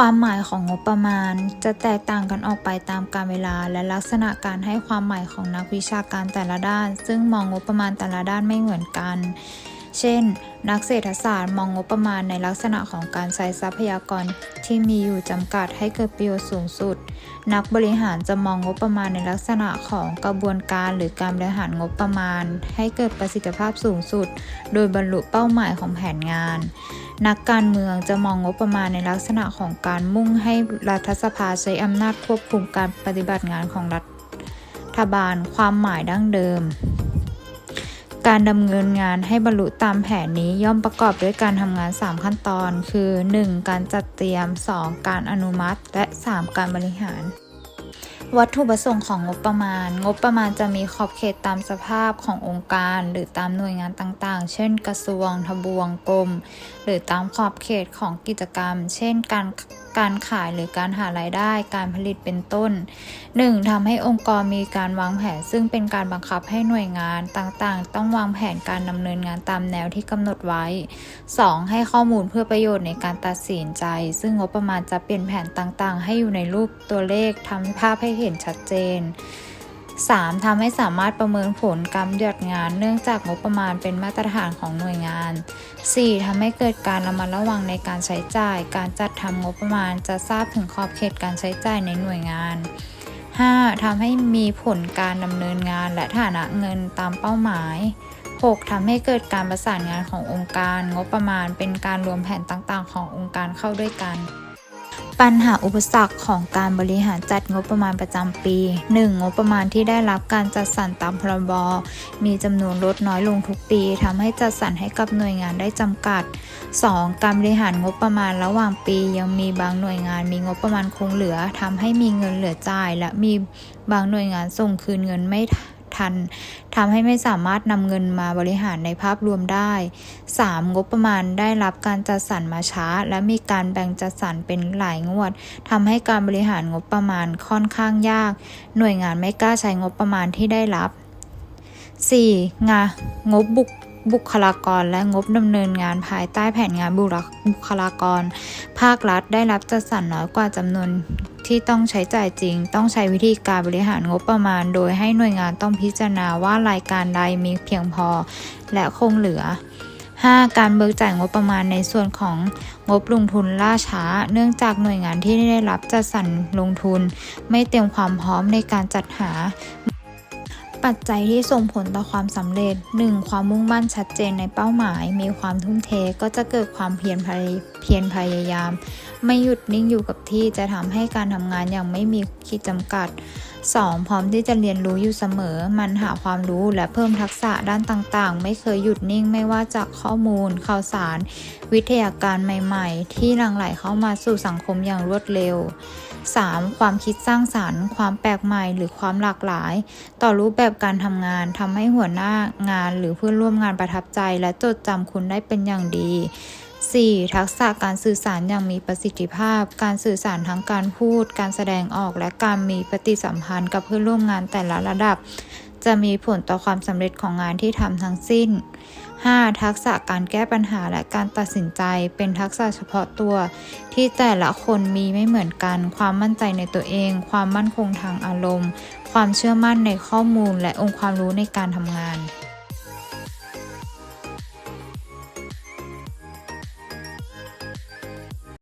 ความหมายของงบประมาณ จะแตกต่างกันออกไปตามกาลเวลา และลักษณะการให้ความหมายของนักวิชาการแต่ละด้าน ซึ่งมองงบประมาณแต่ละด้านไม่เหมือนกัน เช่น นักเศรษฐศาสตร์มองงบประมาณในลักษณะของการใช้ทรัพยากรที่มีอยู่จำกัดให้เกิดประโยชน์สูงสุด นักบริหารจะมองงบประมาณในลักษณะของกระบวนการหรือการบริหารงบประมาณ ให้เกิดประสิทธิภาพสูงสุด โดยบรรลุเป้าหมายของแผนงาน นักการเมืองจะมองงบประมาณในลักษณะของการมุ่งให้รัฐสภาใช้อำนาจควบคุมการปฏิบัติงานของรัฐบาลความหมายดั้งเดิม การดำเนินงานให้บรรลุตามแผนนี้ย่อมประกอบด้วยการทำงาน 3 ขั้นตอน คือ 1. การจัดเตรียม 2. การอนุมัติ และ 3. การบริหาร วัตถุประสงค์ของงบประมาณ งบประมาณจะมีขอบเขตตามสภาพขององค์การ หรือตามหน่วยงานต่างๆ เช่น กระทรวง ทบวง กรม หรือตามขอบเขตของกิจกรรม เช่น การ การขายหรือการหารายได้ การผลิตเป็นต้น 1. ทำให้องค์กรมีการวางแผน ซึ่งเป็นการบังคับให้หน่วยงานต่างๆ ต้องวางแผนการดำเนินงานตามแนวที่กำหนดไว้ 2. ให้ข้อมูลเพื่อประโยชน์ในการตัดสินใจ ซึ่งงบประมาณจะเปลี่ยนแผนต่างๆ ให้อยู่ในรูปตัวเลขทำภาพให้เห็นชัดเจน 3. ทำให้สามารถประเมินผลการปฏิบัติงาน เนื่องจากงบประมาณเป็นมาตรฐานของหน่วยงาน 4. ทำให้เกิดการระมัดระวังในการใช้จ่าย การจัดทำงบประมาณจะทราบถึงขอบเขตการใช้จ่ายในหน่วยงาน 5. ทำให้มีผลการดำเนินงานและฐานะเงินตามเป้าหมาย 6. ทำให้เกิดการประสานงานขององค์การ งบประมาณเป็นการรวมแผนต่างๆ ขององค์การเข้าด้วยกัน ปัญหาอุปสรรคของการบริหารจัดงบประมาณประจำปี 1. งบประมาณที่ได้รับการจัดสรรตามพรบ มีจำนวนลดน้อยลงทุกปีทำให้จัดสรรให้กับหน่วยงานได้จำกัด 2. การบริหารงบประมาณระหว่างปี ยังมีบางหน่วยงานมีงบประมาณคงเหลือทำให้มีเงินเหลือจ่าย และมีบางหน่วยงานส่งคืนเงินไม่ ทันทำให้ไม่สามารถนำเงินมาบริหารในภาพรวมได้ 3. งบประมาณได้รับการจัดสรรมาช้า และมีการแบ่งจัดสรรเป็นหลายงวดทำให้การบริหารงบประมาณค่อนข้างยาก หน่วยงานไม่กล้าใช้งบประมาณที่ได้รับ 4. งางบบุคบุคลากรและงบดำเนินงานภายใต้แผนงานบุรบุคลากร ภาครัฐได้รับจัดสรรน้อยกว่าจำนวน ที่ต้องใช้จ่ายจริง ต้องใช้วิธีการบริหารงบประมาณ โดยให้หน่วยงานต้องพิจารณาว่ารายการใดมีเพียงพอ และคงเหลือ 5. การเบิกจ่ายงบประมาณในส่วนของงบลงทุนล่าช้า เนื่องจากหน่วยงานที่ได้รับจัดสรรลงทุน ไม่เตรียมความพร้อมในการจัดหา ปัจจัยที่ส่งผลต่อความสำเร็จ 1. ความมุ่งมั่นชัดเจนในเป้าหมาย มีความทุ่มเทก็จะเกิดความเพียรพย พียรพยายาม ไม่หยุดนิ่งอยู่กับที่จะทำให้การทำงานอย่างไม่มีขีดจำกัด 2. พร้อมที่จะเรียนรู้อยู่เสมอ มันหาความรู้และเพิ่มทักษะด้านต่างๆ ไม่เคยหยุดนิ่งไม่ว่าจากข้อมูล ข่าวสาร วิทยาการใหม่ๆ ที่หลั่งไหลเข้ามาสู่สังคมอย่างรวดเร็ว 3. ความคิดสร้างสารรค์ ความแปลกใหม่หรือความหลากหลาย ต่อรูปแบบการทำงานทำให้หัวหน้างานหรือเพื่อนร่วมงานประทับใจ และจดจำคุณได้เป็นอย่างดี 4. ทักษะการสื่อสารอย่างมีประสิทธิภาพ การสื่อสารทั้งการพูด การแสดงออกและการมีปฏิสัมพันธ์กับเพื่อนร่วมงานแต่ละระดับ จะมีผลต่อความสำเร็จของงานที่ทำทั้งสิ้น 5. ทักษะการแก้ปัญหาและการตัดสินใจ เป็นทักษะเฉพาะตัว ที่แต่ละคนมีไม่เหมือนกัน ความมั่นใจในตัวเอง ความมั่นคงทางอารมณ์ ความเชื่อมั่นในข้อมูลและองค์ความรู้ในการทำงาน